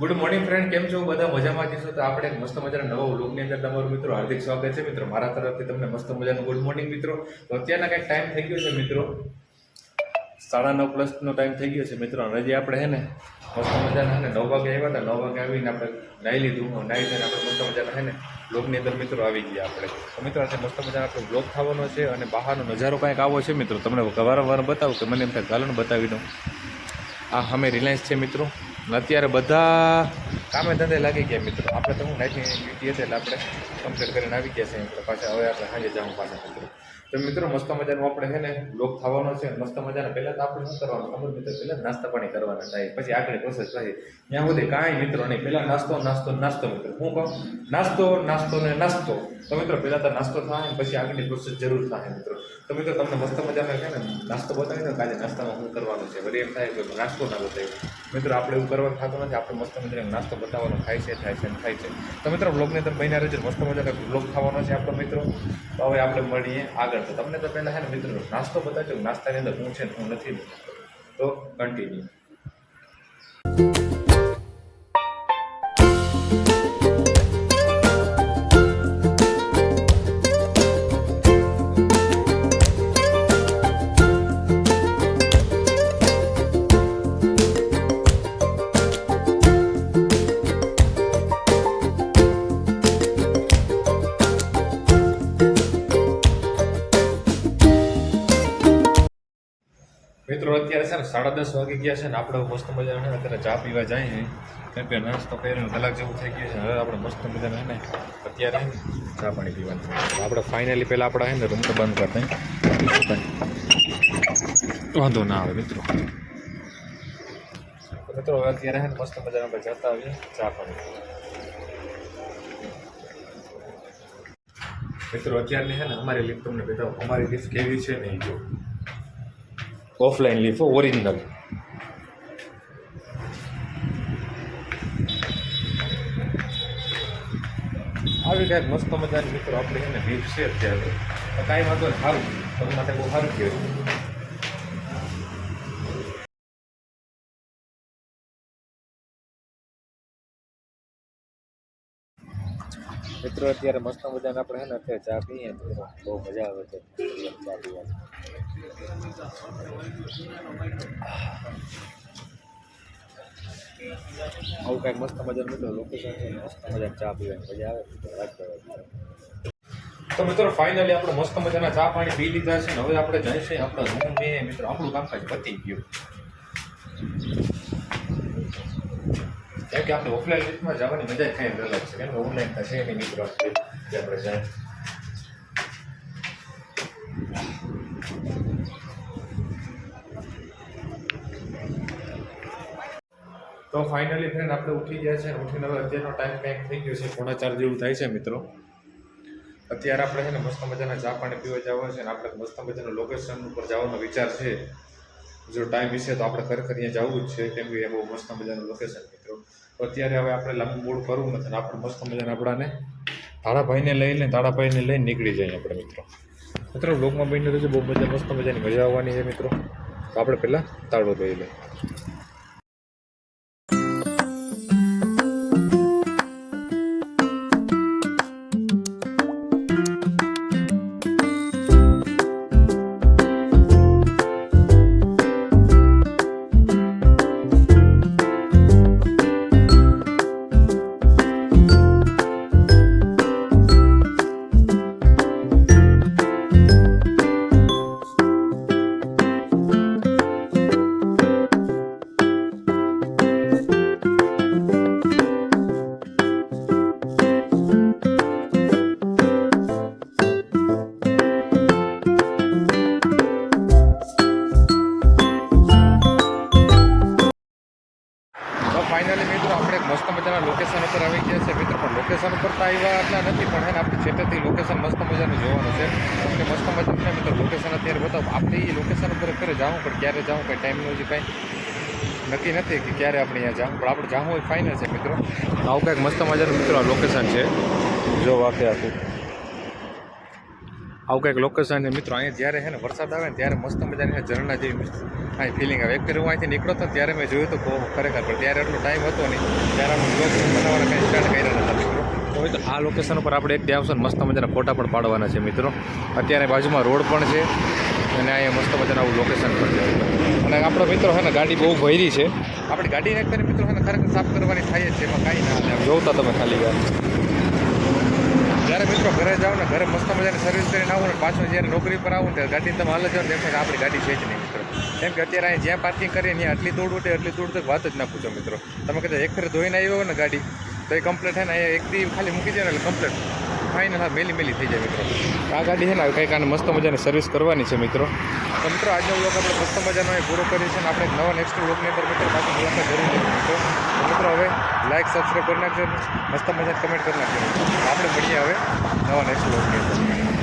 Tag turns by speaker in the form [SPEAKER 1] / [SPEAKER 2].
[SPEAKER 1] Good morning friend કેમ છો? બધા મજામાં જશો તો આપણે એક મસ્ત મજાના નવા વ્લોગની અંદર તમારું મિત્રો હાર્દિક સ્વાગત છે. મિત્રો, મારા તરફથી તમને મસ્ત મજાનું ગુડ મોર્નિંગ મિત્રો. તો અત્યારના કંઈક ટાઈમ થઈ ગયો છે, મિત્રો. સાડા નવ પ્લસનો ટાઈમ થઈ ગયો છે, મિત્રો. અને હજી આપણે હે ને મસ્ત મજાના ને નવ વાગે આવ્યા હતા. નવ વાગે આવીને આપણે નાહી લીધું. નાહી લઈને આપણે મસ્ત મજાના હે ને બ્લોગની અંદર મિત્રો આવી ગયા આપણે. તો મિત્રો, આજે મસ્ત મજાનો આપણો બ્લોગ થવાનો છે અને બહારનો નજારો કાંઈક આવો છે, મિત્રો. તમને વારંવાર બતાવું કે મને એમ થાય ગાલણ બતાવી દઉં. આ અમે રિલાયન્સ છે, મિત્રો. અત્યારે બધા કામે ધંધે લાગી ગયા મિત્રો. આપણે તો હું નાઇટની ડ્યુટી હતી એટલે આપણે કમ્પ્લીટ કરીને આવી ગયા છે આપણે પાછા. હવે આપણે સાંજે જવું પાછા મિત્રો. તો મિત્રો, મસ્ત મજાનું આપણે છે ને લોક થવાનો છે. મસ્ત મજાના પહેલાં તો આપણે શું કરવાનું ખબર? મિત્રો, પહેલાં નાસ્તા પાણી કરવાના થાય. પછી આગળ પ્રોસેસ થાય. ત્યાં સુધી કાંઈ મિત્રો નહીં. પહેલાં નાસ્તો નાસ્તો નાસ્તો મિત્રો. હું કહું, નાસ્તો નાસ્તો ને નાસ્તો. તો મિત્રો, પહેલાં તો નાસ્તો થાય પછી આગળની પ્રોસેસ જરૂર થાય મિત્રો. તો મિત્રો, તમને મસ્ત મજાનો છે ને નાસ્તો બતાવી દો કે આજે નાસ્તામાં શું કરવાનું છે? વળી એમ થાય કે નાસ્તો ના બતાવ્યો મિત્રો, આપણે એવું કરવાનું થતું નથી. આપણે મસ્ત મજાનો નાસ્તો બતાવવાનો થાય છે થાય છે થાય છે. તો મિત્રો બ્લોગની અંદર મહિના રહેજો. મસ્ત મજાનો બ્લોગ થવાનો છે આપણો મિત્રો. તો હવે આપણે મળીએ આગળ. તો તમને તો પહેલાં છે ને મિત્રો, નાસ્તો બતાવજો. નાસ્તાની અંદર હું છે હું નથી તો કન્ટિન્યુ મિત્રો, અત્યારે છે ને સાડા દસ વાગી ગયા છે ને આપણે મસ્ત મજાનો ને અત્યારે ચા પીવા જાય છે. કેમ કે નાસ્તો કરીને કલાક જેવું થઈ ગયું છે. હવે આપણે મસ્ત મજાનો ને અત્યારે ને ચા પાણી પીવાનું. આપણે ફાઇનલી પહેલાં આપણે છે ને રૂમ તો બંધ કરતા વાંધો ના આવે મિત્રો. મિત્રો, હવે અત્યારે છે ને મસ્ત મજાનો આપણે જતા આવીએ ચા પાણી મિત્રો, અત્યારની છે ને અમારી લિફ્ટ તમને બતાવો. અમારી લિફ્ટ કેવી છે ને એ જો ઓફલાઈન લીફો ઓરિજિનલ આવી કાંઈક મસ્ત મજાની મિત્રો આપણે એને લીફ છે અત્યારે. કાંઈ વાંધો સારું તમારા માટે બહુ સારું કહેવાય. મિત્રો, અત્યારે મસ્ત મજાને આપણે હે ને, અત્યારે ચા પીએ બહુ મજા આવે છે. આવું કાંઈક મસ્ત મજાનું મિત્રો લોકેશન છે, મસ્ત મજાની ચા પીવાની મજા આવે વાત કરવાની તો મિત્રો ફાઇનલી આપણે મસ્ત મજાના ચા પાણી પી લીધા છે ને, હવે આપણે જઈશું આપણા રૂમ મિત્રો, આપણું કામકાજ પતી ગયું. કે આપણે ઓફલાઈન લિફ્ટમાં જવાની મજા જ કાંઈ અલગ છે. કેમ કે ઓનલાઈન થશે નહીં મિત્રો. જે આપણે તો ફાઇનલી ફ્રેન્ડ આપણે ઉઠી ગયા છે. ઉઠીને અત્યારનો ટાઈમ કંઈક થઈ ગયો છે. પોણા ચાર જેવું થાય છે મિત્રો. અત્યારે આપણે છે ને મસ્ત મજાના ચા પાણી પીવા જવા છે અને આપણે મસ્ત મજાના લોકેશન ઉપર જવાનો વિચાર છે. જો ટાઈમ વિશે તો આપણે ખરેખર અહીંયા જવું જ છે, કેમ કે બહુ મસ્ત મજાનું લોકેશન મિત્રો. તો અત્યારે હવે આપણે લાંબુ બોર્ડ કરવું નથી આપણે મસ્ત મજાના આપણાને તાળાભાઈને લઈને તાળાભાઈને લઈને નીકળી જઈએ આપણે મિત્રો. મિત્રો બ્લોગમાં બની તો બહુ મજા, મસ્ત મજાની મજા આવવાની છે મિત્રો. તો આપણે પહેલાં તાળો લઈ લઈએ. ફાઇનલી મિત્રો, આપણે મસ્ત મજાના લોકેશન ઉપર આવી ગયા છે. મિત્રો, પણ લોકેશન ઉપર તો આવ્યા નથી, પણ એને આપણે છેટેથી લોકેશન મસ્ત મજાનું જોવાનું છે. તમને મસ્ત મજાનું મિત્રો લોકેશન અત્યારે બતાવો. આપણે એ લોકેશન ઉપર અત્યારે જાઉં, પણ ક્યારે જાઉં, કંઈ ટાઈમનું હજી કાંઈ નક્કી નથી કે ક્યારે આપણે અહીંયા જાઉં. પણ આપણે જાઉં હોય ફાઇનલ છે, મિત્રો. આવું કંઈક મસ્ત મજાનું, મિત્રો લોકેશન છે. જો વાકે આખું આવું કંઈક લોકેશન છે. મિત્રો, અહીંયા જ્યારે છે ને વરસાદ આવે ને ત્યારે મસ્ત મજાની ઝરણા જેવી અહીં ફિલિંગ આવે. એક ફેર હું અહીંથી નીકળતો તો ત્યારે મેં જોયું તો ખરેખર, પણ ત્યારે એટલો ટાઈમ હતો નહીં. ત્યારે અમે બ્લોગ બનાવવાના કંઈ સ્ટાર્ટ કર્યા હતા મિત્રો તો મિત્રો, આ લોકેશન ઉપર આપણે એક આવશે ને મસ્ત મજાના ફોટા પણ પાડવાના છે મિત્રો. અત્યારે બાજુમાં રોડ પણ છે અને અહીંયા મસ્ત મજાનું આવું લોકેશન પણ છે. અને આપણો મિત્રો છે ને ગાડી બહુ ભયરી છે. આપણે ગાડી નાખતા મિત્રો છે ને ખરેખર સાફ કરવાની થાય જ છે, એમાં કાંઈ ના જોતા તમે ખાલી વાર. જ્યારે મિત્રો ઘરે જાઓ ને ઘરે મસ્ત મજાની સર્વિસ કરીને આવું ને પાછું જ્યારે નોકરી પર આવું ને ત્યારે ગાડીને તમે હાલ જાઓ ને એમ આપણી ગાડી છે જ નહીં, મિત્રો. કેમ કે અત્યારે અહીં જ્યાં પાર્કિંગ કરીએ ત્યાં આટલી દૂર ઉઠે એટલી દૂર તો વાત જ ના પૂછો, મિત્રો. તમે કદાચ એક ફેર ધોઈને આવ્યો ને ગાડી, તો એ કમ્પ્લેટ છે ને એક દી ખાલી મૂકી જાય ને એટલે કમ્પ્લેટ ફાઇનલ, હા મેલી મેલી થઈ જાય મિત્રો. આ ગાડી છે ને, કંઈક આને મસ્ત મજાની સર્વિસ કરવાની છે મિત્રો. તો મિત્રો, આજનો વ્લોગ આપણે મસ્ત મજાનો એ પૂરો કરીએ છીએ અને આપણે નવા નેક્સ્ટ વ્લોગની અંદર મિત્રો બાકી મુલાકાત જરૂર છે. મિત્રો મિત્રો, હવે લાઈક સબસ્ક્રાઈબ કરી નાખજો મસ્ત મજા કમેન્ટ કરી નાખજો. આપણે મળીએ હવે નવા નેક્સ્ટ વ્લોગની અંદર.